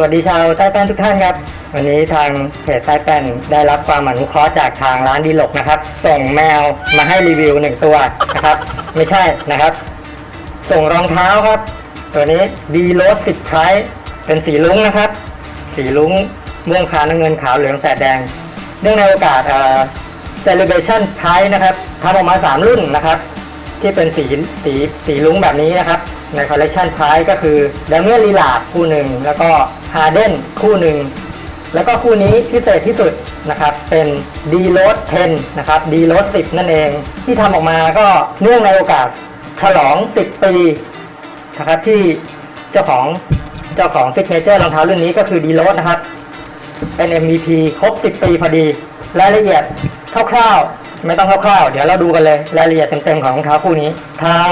สวัสดีชาวใต้แป้นทุกท่านครับ วันนี้ทางเพจใต้แป้นได้รับความอนุเคราะห์จากทางร้านดีหลกนะครับ ส่งแมวมาให้รีวิวหนึ่งตัวนะครับ ไม่ใช่นะครับ ส่งรองเท้าครับ ตัวนี้ดีโรสสิบไพรเป็นสีลุ้งนะครับ สีลุ้งม่วงขาวน้ำเงินขาวเหลืองแสดแดง เนื่องในโอกาสเอ่อ celebration price นะครับทำออกมา 3 รุ่นนะครับ ที่เป็นสีสีสีลุ้งแบบนี้นะครับ ในคอลเล c ชัน price ก็คือด a เมียลีลาคู่หนึ่งแล้วก็ ฮาเดนคู่หนึ่ง แล้วก็คู่นี้พิเศษที่สุดนะครับ เป็น d r o a d 10 นะครับ d r o a d 10 นั่นเอง ที่ทำออกมาก็เนื่องในโอกาสฉลอง 10 ปีนะครับที่เจ้าของเจ้าของซิกเนเจอร์รองเท้ารุ่นนี้ก็คือ d r o a d นะครับ เป็น MVP ครบ 10 ปีพอดี รายละเอียดคร่าวๆ ไม่ต้องคร่าวๆ เดี๋ยวเราดูกันเลยรายละเอียดเต็มๆ ของรองเท้าคู่นี้ ทาง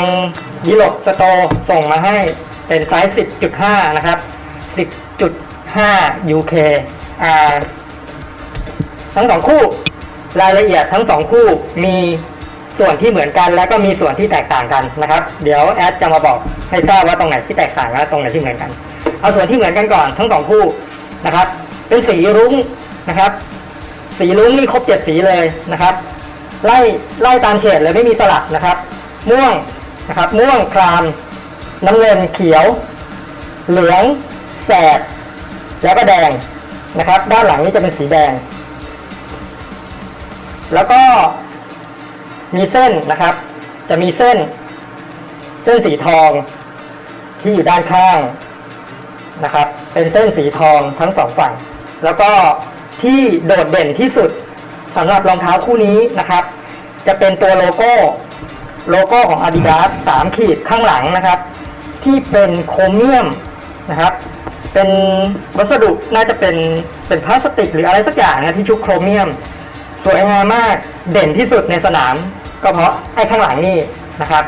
ยิโรปสโตร์ส่งมาให้เป็นไซส์ 10.5 นะครับ 10.5 UK อ่าทั้งสองคู่รายละเอียดทั้งสองคู่มีส่วนที่เหมือนกันและก็มีส่วนที่แตกต่างกันนะครับ เดี๋ยวแอดจะมาบอกให้ทราบว่าตรงไหนที่แตกต่างและตรงไหนที่เหมือนกัน เอาส่วนที่เหมือนกันก่อนทั้งสองคู่นะครับ เป็นสีรุ้งนะครับ สีรุ้งนี่ครบเจ็ดสีเลยนะครับ ไล่ไล่ตามเฉดเลยไม่มีสลับนะครับ ม่วงนะครับ ม่วงคราม น้ำเงินเขียว เหลือง แสดแล้วก็แดงนะครับ ด้านหลังนี้จะเป็นสีแดง แล้วก็มีเส้นนะครับ จะมีเส้น เส้นสีทองที่อยู่ด้านข้างนะครับ เป็นเส้นสีทองทั้งสองฝั่ง แล้วก็ที่โดดเด่นที่สุดสำหรับรองเท้าคู่นี้นะครับ จะเป็นตัวโลโก้โลโก้ของ Adidas 3ขีดข้างหลังนะครับ ที่เป็นโครเมียมนะครับ เป็นวัสดุน่าจะเป็นเป็นพลาสติกหรืออะไรสักอย่างนะที่ชุบโครเมียม สวยงามมากเด่นที่สุดในสนาม ก็เพราะไอ้ข้างหลังนี่นะครับ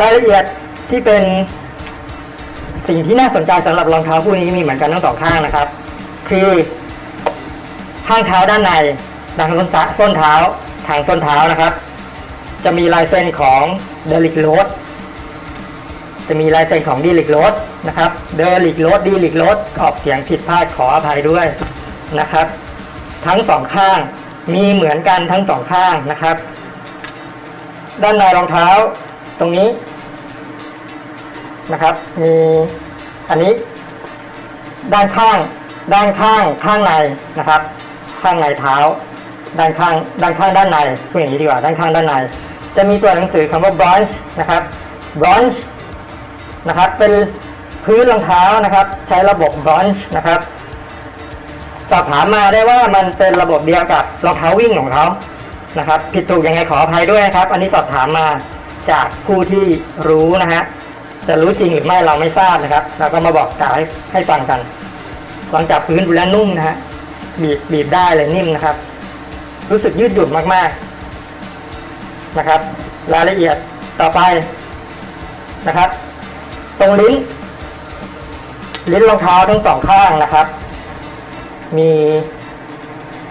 รายละเอียดที่เป็นสิ่งที่น่าสนใจสำหรับรองเท้าคู่นี้มีเหมือนกันทั้งสองข้างนะครับ คือข้างเท้าด้านในทางส้นส้นเท้าทางส้นเท้านะครับ จะมีลายเซ็นของเดลิกโรด จะมีลายเซ็นของดีลิกโรดนะครับเดอลิกโรดดีลิกโรดออกเสียงผิดพลาดขออภัยด้วยนะครับ ทั้งสองข้างมีเหมือนกันทั้งสองข้างนะครับ ด้านในรองเท้าตรงนี้นะครับ มีอันนี้ ด้านข้าง ด้านข้างข้างในนะครับ ข้างในเท้า ด้านข้าง ด้านข้างด้านในพูดอย่างนี้ดีกว่าด้านข้างด้านใน จะมีตัวหนังสือคำว่า bronze นะครับ bronze นะครับ เป็นพื้นรองเท้านะครับ ใช้ระบบ bronze นะครับสอบถามมาได้ว่ามันเป็นระบบเดียวกับรองเท้าวิ่งของเขานะครับ ผิดถูกยังไงขออภัยด้วยนะครับ อันนี้สอบถามมาจากผู้ที่รู้นะฮะจะรู้จริงหรือไม่เราไม่ทราบนะครับเราก็มาบอกกล่าวให้ให้ฟังกันลองจับพื้นดูแล้วนุ่มนะฮะบีบบีบได้เลยนิ่มนะครับ รู้สึกยืดหยุ่นมากๆนะครับ รายละเอียดต่อไปนะครับ ตรงลิ้น ลิ้นรองเท้าทั้งสองข้างนะครับ มี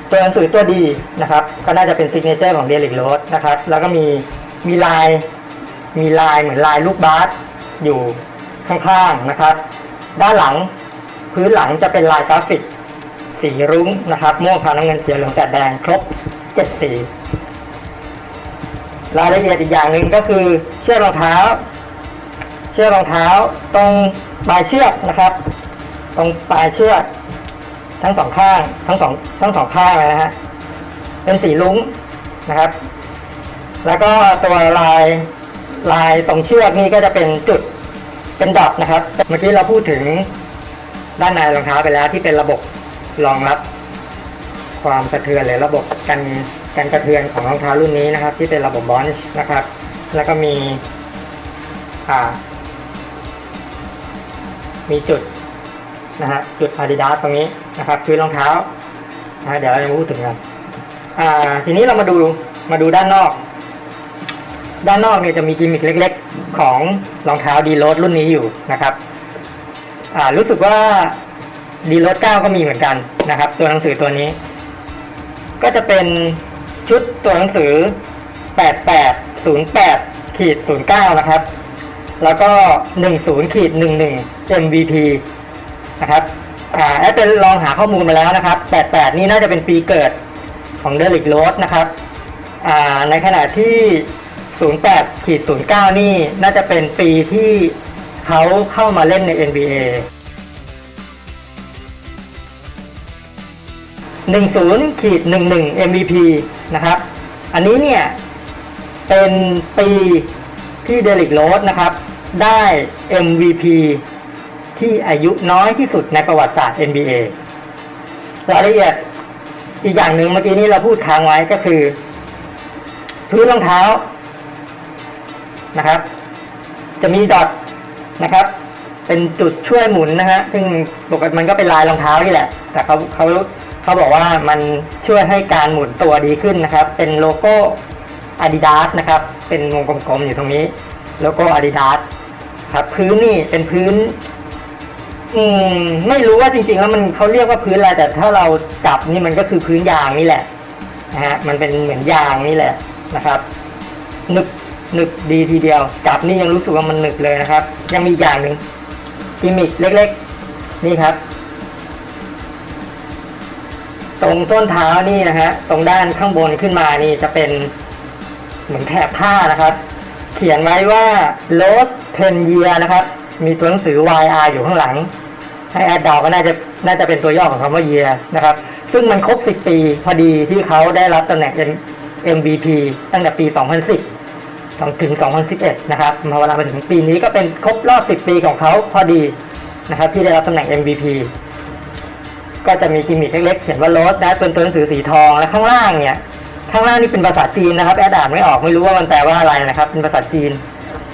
ตัวหนังสือตัวดีนะครับ ก็น่าจะเป็นซิกเนเจอร์ของเดลิกโรดนะครับ แล้วก็มีมีลายมีลายเหมือนลายลูกบาสอยู่ข้างๆนะครับ ด้านหลังพื้นหลังจะเป็นลายกราฟิกสีรุ้งนะครับม่วงขาวน้ำเงินเขียวเหลืองแสดแดงครบเจ็ดสีรายละเอียดอีกอย่างหนึ่งก็คือเชือกรองเท้า ชือกรองเท้าตรงปลายเชือกนะครับ ตรงปลายเชือก ทั้งสองข้างทั้งสองทั้งสองข้างเลยนะฮะเป็นสีลุ้งนะครับ แล้วก็ตัวลายลายตรงเชือกนี่ก็จะเป็นจุดเป็นดอทนะครับ เมื่อกี้เราพูดถึงด้านในรองเท้าไปแล้วที่เป็นระบบรองรับ ความกระเทือนหรือระบบกันกันกระเทือนของรองเท้ารุ่นนี้นะครับ ที่เป็นระบบบอนช์นะครับ แล้วก็มีอ่า มีจุดนะฮะจุด Adidas ตรงนี้นะครับคือรองเท้านะฮะเดี๋ยวเราจะมาพูดถึงกันอ่าทีนี้เรามาดูมาดูด้านนอก ด้านนอกเนี่ยจะมีกิมมิคเล็ก ๆ ของรองเท้าดีโรดรุ่นนี้อยู่นะครับอ่ารู้สึกว่าดีโรดเก้าก็มีเหมือนกันนะครับ ตัวหนังสือตัวนี้ ก็จะเป็นชุดตัวหนังสือ 8808ขีด09นะครับ แล้วก็ 10ขีด11 MVP นะครับอ่าแอดเป็นลองหาข้อมูลมาแล้วนะครับ 88 นี่น่าจะเป็นปีเกิดของเดลิกโรสนะครับอ่าในขณะที่ 08ขีด09 นี่น่าจะเป็นปีที่เขาเข้ามาเล่นใน NBA 10ขีด11 MVP นะครับ อันนี้เนี่ย เป็นปีที่เดลิกโรสนะครับ ได้ MVP ที่อายุน้อยที่สุดในประวัติศาสตร์ NBA รายละเอียดอีกอย่างหนึ่งเมื่อกี้นี้เราพูดค้างไว้ก็คือ พื้นรองเท้านะครับ จะมีดอทนะครับ เป็นจุดช่วยหมุนนะฮะซึ่งปกติมันก็เป็นลายรองเท้านี่แหละ แต่เขาเขาเขาบอกว่ามันช่วยให้การหมุนตัวดีขึ้นนะครับ เป็นโลโก้ Adidas นะครับ เป็นวงกลมๆอยู่ตรงนี้ โลโก้ Adidas ครับพื้นนี่เป็นพื้น อืมไม่รู้ว่าจริงๆแล้วมันเขาเรียกว่าพื้นอะไรแต่ถ้าเราจับนี่มันก็คือพื้นยางนี่แหละนะฮะมันเป็นเหมือนยางนี่แหละนะครับหนึกนึกดีทีเดียว จับนี่ยังรู้สึกว่ามันหนึกเลยนะครับ ยังมีอย่างหนึ่งกิมมิคเล็กๆ นี่ครับ ตรงต้นเท้านี่นะฮะตรงด้านข้างบนขึ้นมานี่จะเป็นเหมือนแถบผ้านะครับ เขียนไว้ว่า Lost 10 year นะครับ มีตัวหนังสือ YR อยู่ข้างหลัง ให้แอดดาก็น่าจะน่าจะเป็นตัวย่อของคำว่า year นะครับ ซึ่งมันครบ 10 ปีพอดีที่เขาได้รับตำแหน่ง MVP ตั้งแต่ปี 2010 ถึง 2011 นะครับมาเวลามาถึงปีนี้ก็เป็นครบรอบ 10 ปีของเขาพอดีนะครับที่ได้รับตำแหน่ง MVP ก็จะมีกิมมิคเล็กๆ เขียนว่าโรสนะเป็นตัวหนังสือสีทองและข้างล่างเนี่ยข้างล่างนี่เป็นภาษาจีนนะครับ แอดอ่านไม่ออกไม่รู้ว่ามันแปลว่าอะไรนะครับ เป็นภาษาจีน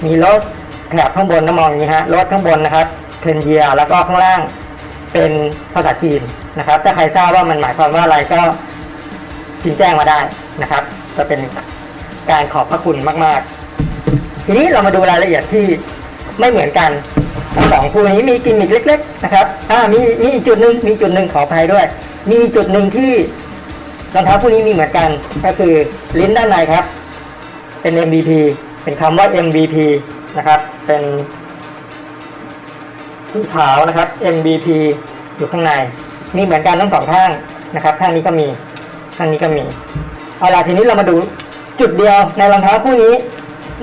มีโรสแถบข้างบนนะมองอย่างนี้ฮะโรสข้างบนนะครับ เทนเยียแล้วก็ข้างล่างเป็นภาษาจีนนะครับ ถ้าใครทราบว่ามันหมายความว่าอะไรก็พิมพ์แจ้งมาได้นะครับ จะเป็นการขอบพระคุณมากๆ ทีนี้เรามาดูรายละเอียดที่ไม่เหมือนกันทั้งสองคู่นี้มีกิมมิคเล็ก ๆ นะครับอ่ามีมีจุดหนึ่งมีจุดหนึ่งขออภัยด้วย มีจุดหนึ่งที่รองเท้าคู่นี้มีเหมือนกันก็คือลิ้นด้านในครับ เป็น MVP เป็นคำว่า MVP นะครับ เป็น สีขาวนะครับ MVP อยู่ข้างในมีเหมือนกันทั้งสองข้างนะครับข้างนี้ก็มีข้างนี้ก็มีเอาล่ะทีนี้เรามาดูจุดเดียวในรองเท้าคู่นี้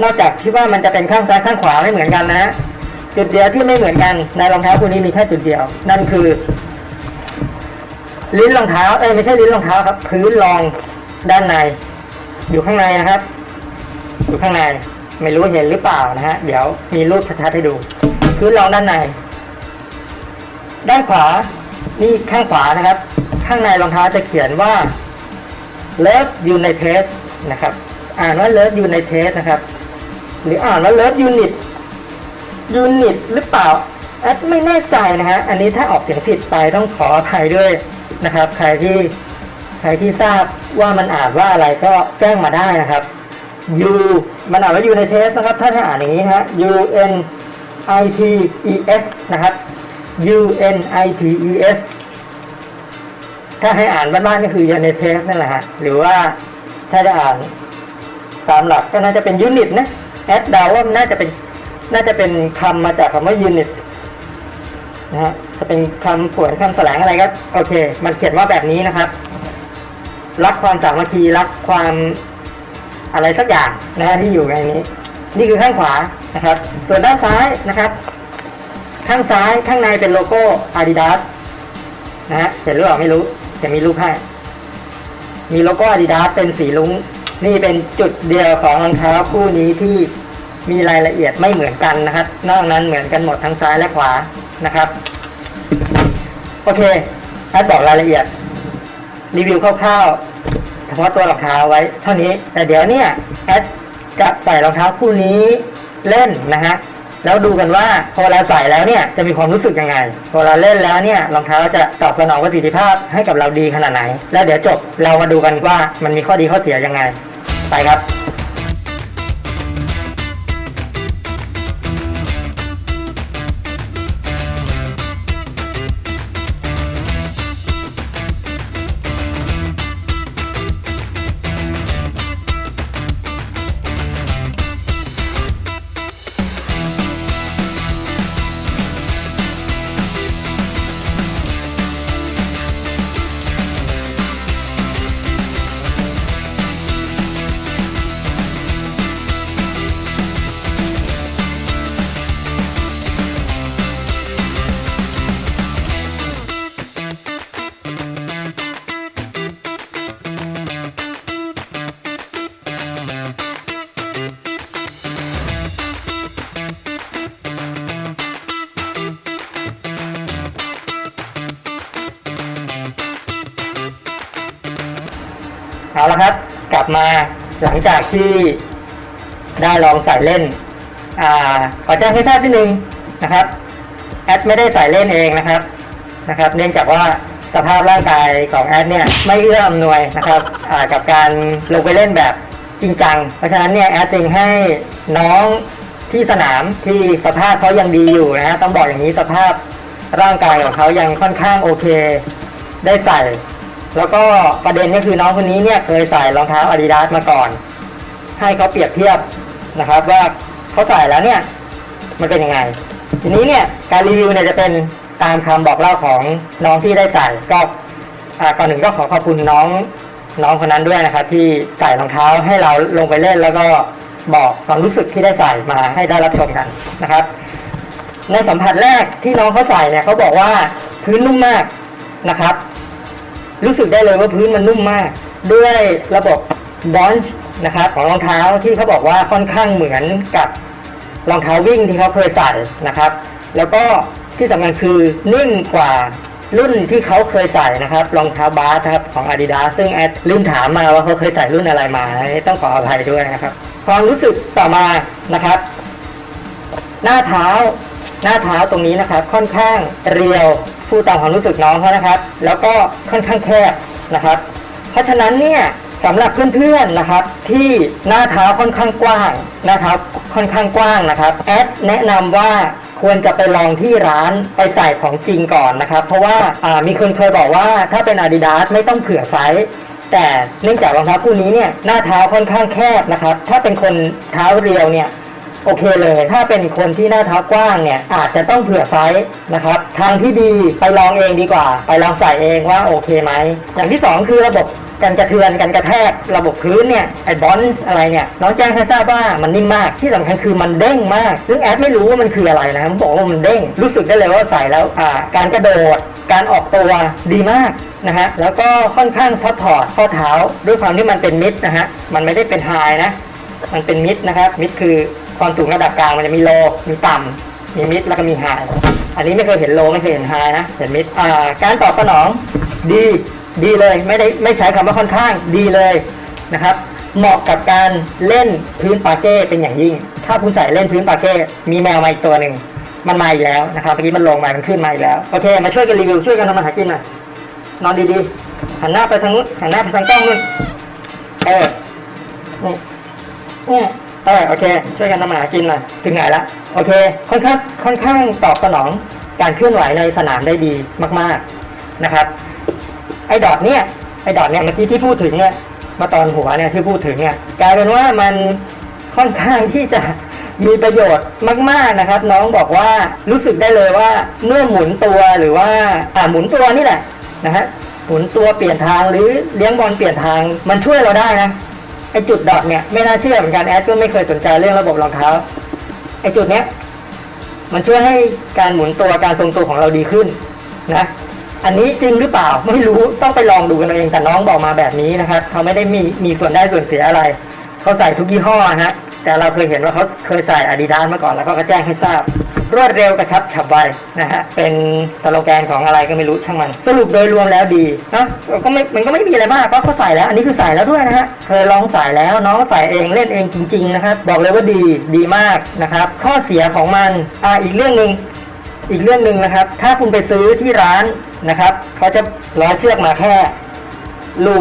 นอกจากที่ว่ามันจะเป็นข้างซ้ายข้างขวาไม่เหมือนกันนะจุดเดียวที่ไม่เหมือนกันในรองเท้าคู่นี้มีแค่จุดเดียว นั่นคือ ลิ้นรองเท้าเอ้ยไม่ใช่ลิ้นรองเท้าครับ พื้นรองด้านใน อยู่ข้างในนะครับ อยู่ข้างใน ไม่รู้เห็นหรือเปล่านะฮะเดี๋ยวมีรูปชัดๆให้ดู พื้นรองด้านใน ด้านขวา นี่ข้างขวานะครับ ข้างในรองเท้าจะเขียนว่า Love United นะครับ อ่านว่า Love United นะครับ หรืออ่านว่า Love Unit Unit หรือเปล่าแอดไม่แน่ใจนะฮะ อันนี้ถ้าออกเสียงผิดไปต้องขออภัยด้วยนะครับ ใครที่ใครที่ทราบว่ามันอ่านว่าอะไรก็แจ้งมาได้นะครับ U มันอ่านว่า United นะครับ ถ้าถ้าอ่านอย่างนี้ฮะ U N I T E S นะครับ U N I T E S ถ้าให้อ่านบ้านๆก็คือ United นั่นแหละฮะ หรือว่าถ้าจะอ่านตามหลักก็น่าจะเป็นยูนิตนะแอดดาว่ามันน่าจะเป็นน่าจะเป็นคำมาจากคำว่ายูนิตนะฮะจะเป็นคำผวนคำแสลงอะไรก็โอเค มันเขียนว่าแบบนี้นะครับ รักความสามัคคีรักความอะไรสักอย่างนะฮะที่อยู่ในนี้ นี่คือข้างขวานะครับ ส่วนด้านซ้ายนะครับ ข้างซ้ายข้างในเป็นโลโก้ Adidas นะฮะเห็นหรือเปล่าไม่รู้จะมีรูปให้มีโลโก้ Adidas เป็นสีลุ้ง นี่เป็นจุดเดียวของรองเท้าคู่นี้ที่มีรายละเอียดไม่เหมือนกันนะครับ นอกนั้นเหมือนกันหมดทั้งซ้ายและขวานะครับ โอเคแอดบอกรายละเอียด รีวิวคร่าวๆเฉพาะตัวรองเท้าไว้เท่านี้ แต่เดี๋ยวเนี่ยแอดจะใส่รองเท้าคู่นี้เล่นนะฮะ แล้วดูกันว่าพอเราใส่แล้วเนี่ยจะมีความรู้สึกยังไง พอเราเล่นแล้วเนี่ยรองเท้าจะตอบสนองประสิทธิภาพให้กับเราดีขนาดไหน แล้วเดี๋ยวจบเรามาดูกันว่ามันมีข้อดีข้อเสียยังไง ไปครับ ลับมาหลังจากที่ได้ลองใส่เล่น อ่าขอแจ้งให้ทราบที่หนึ่งนะครับแอดไม่ได้ใส่เล่นเองนะครับนะครับ เนื่องจากว่าสภาพร่างกายของแอดเนี่ยไม่เอื้ออำนวยนะครับอ่ากับการลงไปเล่นแบบจริงจัง เพราะฉะนั้นเนี่ยแอดจึงให้น้องที่สนามที่สภาพเขายังดีอยู่นะฮะต้องบอกอย่างนี้สภาพร่างกายของเขายังค่อนข้างโอเค ได้ใส่ แล้วก็ประเด็นก็คือน้องคนนี้เนี่ยเคยใส่รองเท้าอาดิดาสมาก่อน ให้เขาเปรียบเทียบนะครับ ว่าเขาใส่แล้วเนี่ยมันเป็นยังไง ทีนี้เนี่ยการรีวิวเนี่ยจะเป็นตามคำบอกเล่าของน้องที่ได้ใส่ก็ก่อนหนึ่งก็ขอขอบคุณน้องน้องคนนั้นด้วยนะครับ ที่ใส่รองเท้าให้เราลงไปเล่น แล้วก็บอกความรู้สึกที่ได้ใส่มาให้ได้รับชมกันนะครับ ในสัมผัสแรกที่น้องเขาใส่เนี่ยเขาบอกว่าพื้นนุ่มมากนะครับ รู้สึกได้เลยว่าพื้นมันนุ่มมาก ด้วยระบบบอนช์นะครับของรองเท้าที่เขาบอกว่าค่อนข้างเหมือนกับรองเท้าวิ่งที่เขาเคยใส่นะครับ แล้วก็ที่สำคัญคือนิ่มกว่ารุ่นที่เขาเคยใส่นะครับรองเท้าบาสครับของ Adidas ซึ่งแอดลืมถามมาว่าเขาเคยใส่รุ่นอะไรมาต้องขออภัยด้วยนะครับ ความรู้สึกต่อมานะครับ หน้าเท้าหน้าเท้าตรงนี้นะครับค่อนข้างเรียว พูดตามความรู้สึกน้องเขานะครับ แล้วก็ค่อนข้างแคบนะครับ เพราะฉะนั้นเนี่ยสำหรับเพื่อนๆนะครับที่หน้าเท้าค่อนข้างกว้างนะครับ ค่อนข้างกว้างนะครับแอดแนะนำว่าควรจะไปลองที่ร้านไปใส่ของจริงก่อนนะครับ เพราะว่าอ่ามีคนเคยบอกว่าถ้าเป็น Adidas ไม่ต้องเผื่อไซส์แต่เนื่องจากรองเท้าคู่นี้เนี่ยหน้าเท้าค่อนข้างแคบนะครับ ถ้าเป็นคนเท้าเรียวเนี่ย โอเคเลย ถ้าเป็นคนที่หน้าเท้ากว้างเนี่ยอาจจะต้องเผื่อไซส์นะครับ ทางที่ดีไปลองเองดีกว่า ไปลองใส่เองว่าโอเคไหม อย่างที่สองคือระบบการกระเทือนการกระแทกระบบพื้นเนี่ยไอ้บอนส์อะไรเนี่ยน้องแจ้งให้ทราบว่ามันนิ่มมากที่สำคัญคือมันเด้งมาก ซึ่งแอดไม่รู้ว่ามันคืออะไรนะผมบอกว่ามันเด้งรู้สึกได้เลยว่าใส่แล้วอ่าการกระโดดการออกตัวดีมากนะฮะแล้วก็ค่อนข้างซัพพอร์ตข้อเท้าด้วยความที่มันเป็นมิดนะฮะมันไม่ได้เป็นไฮนะมันเป็นมิดนะครับมิดคือ ความสูงระดับกลางมันจะมีโล มีต่ำ มีมิดแล้วก็มีไฮอันนี้ไม่เคยเห็นโลไม่เคยเห็นไฮนะ เห็นมิดอ่าการตอบสนองดีดีเลยไม่ได้ไม่ใช้คำว่าค่อนข้างดีเลยนะครับเหมาะกับการเล่นพื้นปาเก้เป็นอย่างยิ่ง ถ้าคุณใส่เล่นพื้นปาเก้มีแมวมาอีกตัวหนึ่งมันมาอีกแล้วนะครับเมื่อกี้มันลงมา มันขึ้นมาอีกแล้ว โอเค มาช่วยกันรีวิว ช่วยกันทำมาหากินหน่อยนอนดีๆ หันหน้าไปทางนู้นหันหน้าไปทางกล้องนู้นเออนี่นี่ เออโอเค ช่วยกันทำมาหากินหน่อยถึงไหนละโอเค ค่อนข้างค่อนข้างตอบสนองการเคลื่อนไหวในสนามได้ดีมาก ๆนะครับ ไอ้ดอทเนี่ยไอ้ดอทเนี่ยเมื่อกี้ที่พูดถึงเนี่ยมาตอนหัวเนี่ยที่พูดถึงเนี่ยกลายเป็นว่ามันค่อนข้างที่จะมีประโยชน์มาก ๆนะครับ น้องบอกว่ารู้สึกได้เลยว่าเมื่อหมุนตัวหรือว่าอ่าหมุนตัวนี่แหละนะฮะหมุนตัวเปลี่ยนทางหรือเลี้ยงบอลเปลี่ยนทางมันช่วยเราได้นะ ไอจุดดอทเนี่ยไม่น่าเชื่อเหมือนกันแอดก็ไม่เคยสนใจเรื่องระบบรองเท้าไอจุดเนี้ยมันช่วยให้การหมุนตัวการทรงตัวของเราดีขึ้นนะอันนี้จริงหรือเปล่าไม่รู้ต้องไปลองดูกันเอาเองแต่น้องบอกมาแบบนี้นะครับเขาไม่ได้มีมีส่วนได้ส่วนเสียอะไรเขาใส่ทุกยี่ห้อฮะแต่เราเคยเห็นว่าเขาเคยใส่อาดิดาสมาก่อนแล้วก็แจ้งให้ทราบ รวดเร็วกระชับฉับไวนะฮะเป็นสโลแกนของอะไรก็ไม่รู้ช่างมัน สรุปโดยรวมแล้วดีนะก็ไม่มันก็ไม่มีอะไรมากเพราะเขาใส่แล้ว อันนี้คือใส่แล้วด้วยนะฮะเคยลองใส่แล้วน้องใส่เองเล่นเองจริง ๆ นะครับ บอกเลยว่าดีดีมากนะครับ ข้อเสียของมันอ่าอีกเรื่องหนึ่งอีกเรื่องหนึ่งนะครับ ถ้าคุณไปซื้อที่ร้านนะครับเขาจะร้อยเชือกมาแค่รู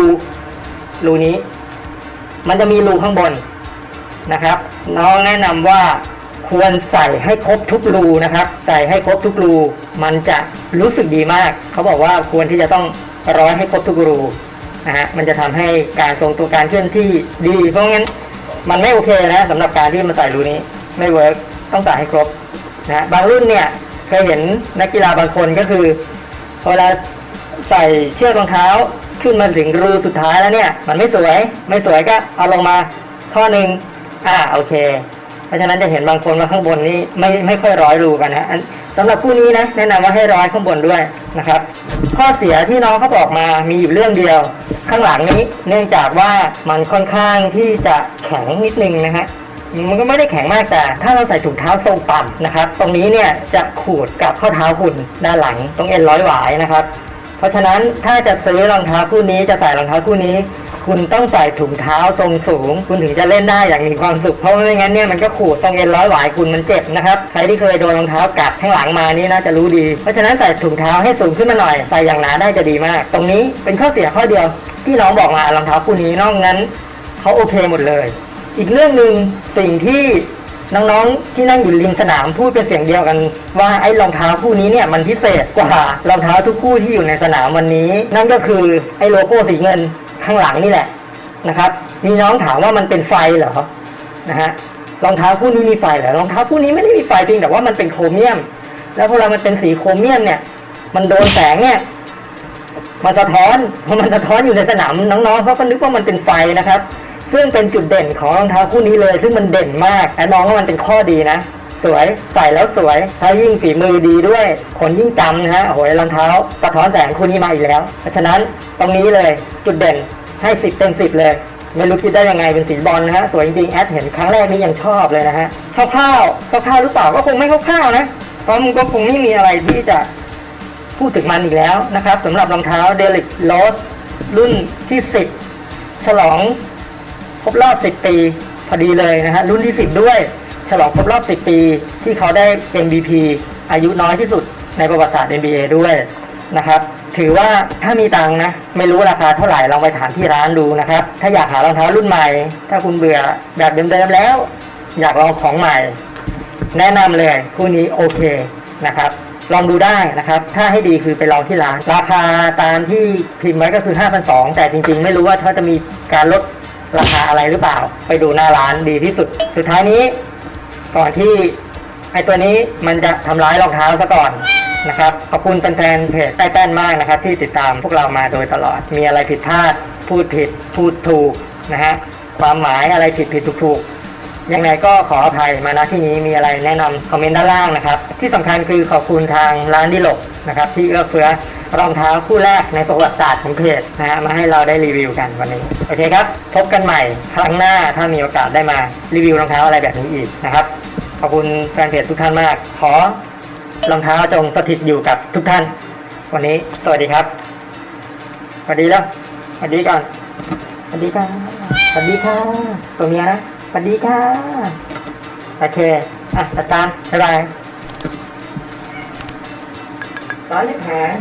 รูนี้ มันจะมีรูข้างบนนะครับ น้องแนะนำว่า ควรใส่ให้ครบทุกรูนะครับ ใส่ให้ครบทุกรู มันจะรู้สึกดีมาก เขาบอกว่าควรที่จะต้องร้อยให้ครบทุกรูนะฮะมันจะทำให้การทรงตัวการเคลื่อนที่ดี เพราะงั้นมันไม่โอเคนะสำหรับการที่มันใส่รูนี้ไม่เวิร์กต้องใส่ให้ครบนะฮะบางรุ่นเนี่ยเคยเห็นนักกีฬาบางคนก็คือเวลาใส่เชือกรองเท้าขึ้นมาถึงรูสุดท้ายแล้วเนี่ย มันไม่สวยไม่สวยก็เอาลงมาข้อหนึ่งอ่าโอเค ราะฉะนั้นจะเห็นบางคนว่าข้างบนนี้ไม่ไม่ค่อยร้อยรูกันนะสำหรับคู่นี้นะแนะนำว่าให้ร้อยข้างบนด้วยนะครับ ข้อเสียที่น้องเขาบอกมามีอยู่เรื่องเดียว ข้างหลังนี้เนื่องจากว่ามันค่อนข้างที่จะแข็งนิดนึงนะฮะมันก็ไม่ได้แข็งมากแต่ถ้าเราใส่ถุงเท้าทรงต่ำนะครับ ตรงนี้เนี่ยจะขูดกับข้อเท้าคุณด้านหลังตรงเอ็นร้อยหวายนะครับ เพราะฉะนั้นถ้าจะซื้อรองเท้าคู่นี้จะใส่รองเท้าคู่นี้ คุณต้องใส่ถุงเท้าทรงสูง คุณถึงจะเล่นได้อย่างมีความสุขเพราะไม่งั้นเนี่ยมันก็ขูดตรงเอ็นร้อยหวายคุณมันเจ็บนะครับใครที่เคยโดนรองเท้ากัดข้างหลังมานี่น่าจะรู้ดี เพราะฉะนั้นใส่ถุงเท้าให้สูงขึ้นมาหน่อยใส่อย่างหนาได้จะดีมาก ตรงนี้เป็นข้อเสียข้อเดียวที่น้องบอกมารองเท้าคู่นี้นอกนั้นเขาโอเคหมดเลย อีกเรื่องหนึ่งสิ่งที่น้องๆที่นั่งอยู่ริมสนามพูดเป็นเสียงเดียวกันว่าไอ้รองเท้าคู่นี้เนี่ยมันพิเศษกว่ารองเท้าทุกคู่ที่อยู่ในสนามวันนี้ นั่นก็คือไอ้โลโก้สีเงิน ข้างหลังนี่แหละนะครับ มีน้องถามว่ามันเป็นไฟเหรอนะฮะรองเท้าคู่นี้มีไฟเหรอรองเท้าคู่นี้ไม่ได้มีไฟเพียงแต่ว่ามันเป็นโครเมียม แล้วพอเรามันเป็นสีโครเมียมเนี่ย มันโดนแสงเนี่ยมันสะท้อนพอมันสะท้อนอยู่ในสนามน้องๆเขาก็นึกว่ามันเป็นไฟนะครับ ซึ่งเป็นจุดเด่นของรองเท้าคู่นี้เลย ซึ่งมันเด่นมากแอบมองว่ามันเป็นข้อดีนะ สวย ใส่แล้วสวย ถ้ายิ่งฝีมือดีด้วย คนยิ่งจำนะฮะโอ้โหรองเท้าสะท้อนแสงคู่นี้มาอีกแล้ว เพราะฉะนั้นตรงนี้เลยจุดเด่นให้สิบเต็มสิบเลย ไม่รู้คิดได้ยังไงเป็นสีบอลนะฮะ สวยจริงๆแอดเห็นครั้งแรกนี้ยังชอบเลยนะฮะคร่าวๆคร่าวๆหรือเปล่าก็คงไม่คร่าวๆนะเพราะมันก็คงไม่มีอะไรที่จะพูดถึงมันอีกแล้วนะครับสำหรับรองเท้าเดลิกโ s สรุ่นที่ 10 ฉลองครบรอบ 10 ปีพอดีเลยนะฮะรุ่นที่ 10 ด้วย ฉลองครบรอบ 10 ปี ที่เขาได้ MVP อายุน้อยที่สุดในประวัติศาสตร์ NBA ด้วยนะครับ ถือว่าถ้ามีตังค์นะ ไม่รู้ราคาเท่าไหร่ลองไปถามที่ร้านดูนะครับ ถ้าอยากหารองเท้ารุ่นใหม่ ถ้าคุณเบื่อแบบเดิมๆแล้ว อยากลองของใหม่ แนะนำเลยคู่นี้โอเคนะครับลองดูได้นะครับ ถ้าให้ดีคือไปลองที่ร้าน ราคาตามที่พิมพ์ไว้ก็คือ5,200แต่จริงๆ ไม่รู้ว่าเขาจะมีการลดราคาอะไรหรือเปล่า ไปดูหน้าร้านดีที่สุด สุดท้ายนี้ ก่อนที่ไอตัวนี้มันจะทำร้ายรองเท้าซะก่อนนะครับขอบคุณแฟนเพจใต้แป้นมากนะครับ ที่ติดตามพวกเรามาโดยตลอด มีอะไรผิดพลาด พูดผิดพูดถูกนะฮะความหมายอะไรผิดผิดถูกถูกยังไงก็ขออภัยมาณที่นี้มีอะไรแนะนำคอมเมนต์ด้านล่างนะครับ ที่สำคัญคือขอบคุณทางร้านดิโลกนะครับ ที่เอื้อเฟื้อรองเท้าคู่แรกในประวัติศาสตร์ของเพจนะฮะมาให้เราได้รีวิวกันวันนี้โอเคครับ พบกันใหม่ครั้งหน้าถ้ามีโอกาสได้มารีวิวรองเท้าอะไรแบบนี้อีกนะครับ ขอบคุณแฟนเพจทุกท่านมาก ขอรองเท้าจงสถิตอยู่กับทุกท่าน วันนี้สวัสดีครับสวัสดีแล้วสวัสดีก่อนสวัสดีค่ะสวัสดีค่ะตัวเมียนะสวัสดีค่ะโอเคอะจัดการบ๊ายบายตอนนี้แผน